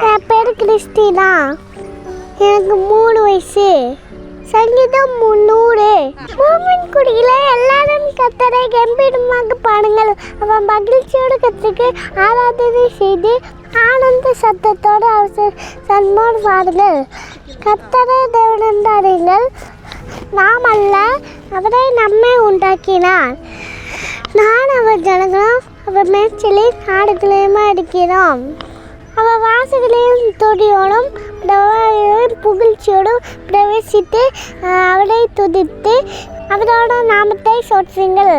என் பேர் கிறிஸ்டினா. எனக்கு மூணு வயசு. சங்கீதம் முன்னூறு. பூமின் குடியில எல்லாரும் கத்தரை கம்பீரமாக பாடுங்கள். அவன் மகிழ்ச்சியோடு கத்துக்கு ஆராதனை செய்து ஆனந்த சத்தத்தோடு அவர் சன்மோடு பாடுங்கள். கத்தரை தேவனந்தாருங்கள் நாம் அல்ல அவரை நம்மை உண்டாக்கினார். நான் அவர் ஜனங்களும் அவர் மேய்ச்சலில் ஆடுகளையுமா இருக்கிறோம். அவ வாசகளையும் துடியோடும் புகழ்ச்சியோடும் பிரவேசித்து அவரை துதித்து அவரோட நாமத்தை சொற்றீங்கள்.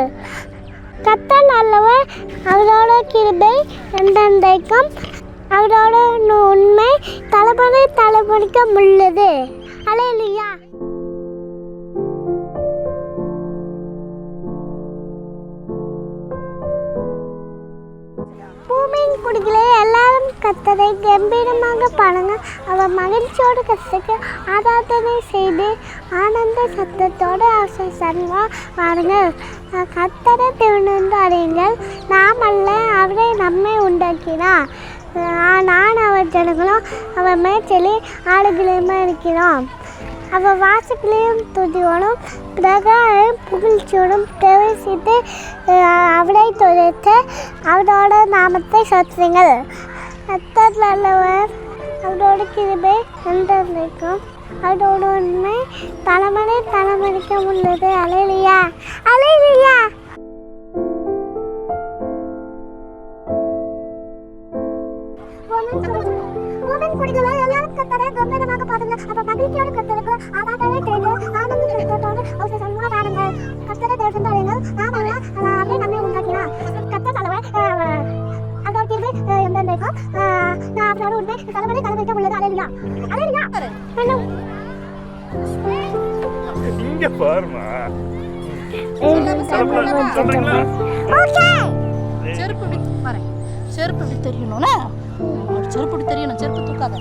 கத்தல் அல்லவர் அவரோட கிருபை எந்தெந்தைக்கும் அவரோட உண்மை தலைமுறை தலைமுறைக்கும் உள்ளது அலையிலியா பூமியின் குடிகளே கத்தரை கம்பீரமாக பாடுங்க. அவர் மகிழ்ச்சியோடு கத்துக்கு ஆராதனை செய்து ஆனந்த சத்தத்தோடு அவசர சன்மா பாருங்கள் கத்தரை திருநந்து அறியுங்கள். நாம் அல்ல அவரை நம்மை உண்டாக்கினார். நான் அவர் ஜனங்களும் அவர் மேய்ச்சலி ஆடுகளையுமே இருக்கிறோம். அவர் வாசகளையும் துதியோடும் பிரகாரம் புகழ்ச்சியோடும் பிரவேசித்து அவளை அவரை துதைத்து அவரோட நாமத்தை சொத்துங்கள் கத்தர் நல்லவர் அவரோட கிருபை என்றைக்கும் அவரோட உண்மை தலைமுறை தலைமுறைக்கு உள்ளது. அலையிலையா? அலையிலையா? கத்தரை கம்பீரமாக பாருங்க அப்ப மகிழ்ச்சியோடு கத்தருக்கு ஆதாரத்தை தேர்ந்து ஆனந்த சத்தத்தோடு ஒரு சன்மா பாருங்க கத்தரை தேர்ந்து பாருங்கள் நான் உண்மை உள்ளது இங்க பாருமா செருப்பு பாரு செருப்பு இப்படி செருப்பு தெரியணும் செருப்பு தூக்காத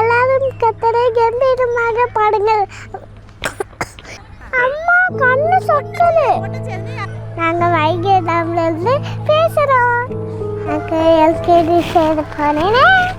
எல்லாரும் கத்தரை கம்பீரமாக பாடுங்கள் அம்மா கண்ணு சொக்குது நாங்க Vaigai Okay, let's get this head upon it.